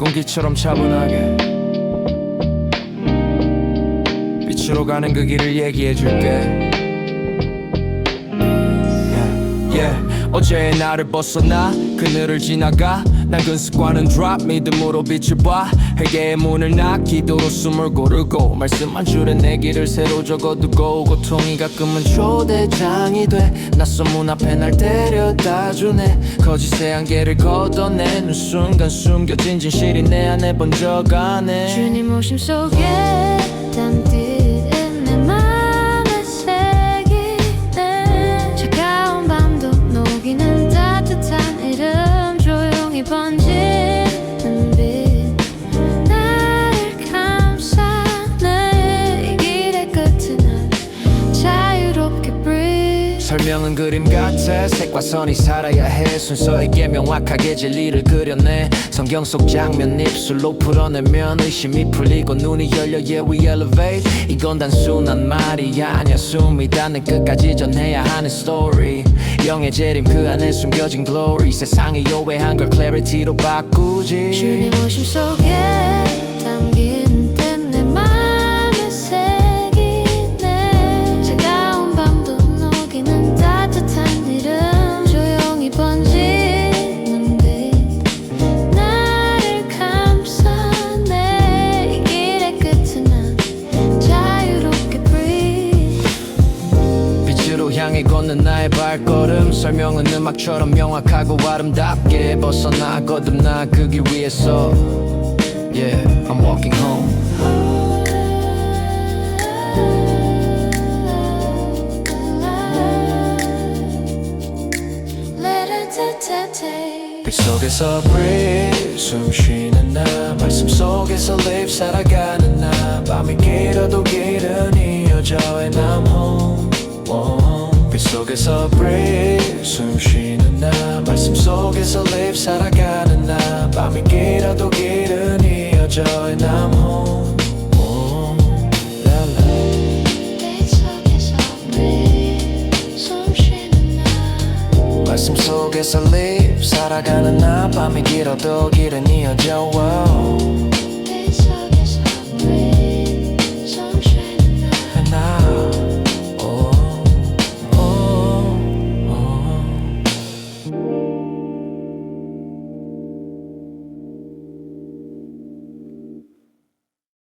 음악처럼 차분하게 빛으로 가는 그 길을 얘기해 줄게 yeah, yeah. 어제의 나를 벗어나 그늘을 지나가 난그 습관은 drop 믿음으로 빛을 봐 회개의 문을 나 기도로 숨을 고르고 말씀 한 줄에 내 길을 새로 적어두고 고통이 가끔은 초대장이 돼 낯선 문 앞에 날 데려다 주네 거짓의 한계를 걷어내는 순간 숨겨진 진실이 내 안에 번져가네 주님 오심 속에 설명은 그림 같아. 색과 선이 살아야 해. 순서에게 명확하게 진리를 그려내. 성경 속 장면 입술로 풀어내면 의심이 풀리고 눈이 열려 yeah we elevate. 이건 단순한 말이 아니야. 숨이 닿는 끝까지 전해야 하는 story. 영의 재림 그 안에 숨겨진 glory. 세상이 오해한 걸 clarity로 바꾸지. 주님 오심 속에 빛으로 향해 걷는 나의 발걸음 설명은 음악처럼 명확하고 아름답게 벗어나 거듭나 그 길 위에서 Yeah, I'm walking home Let it take 빛 속에서 breathe 숨 쉬는 나 말씀 속에서 live 살아가는 나 밤이 길어도 길은 이어져 and I'm home oh. 빛 속에서 breathe 숨 쉬는 나 말씀 속에서 live 살아가는 나 밤이 길어도 길은 이어져 and I'm home oh. La, la. 빛 속에서 breathe 숨 쉬는 나 말씀 속에서 live 살아가는 나 밤이 길어도 길은 이어져 wow.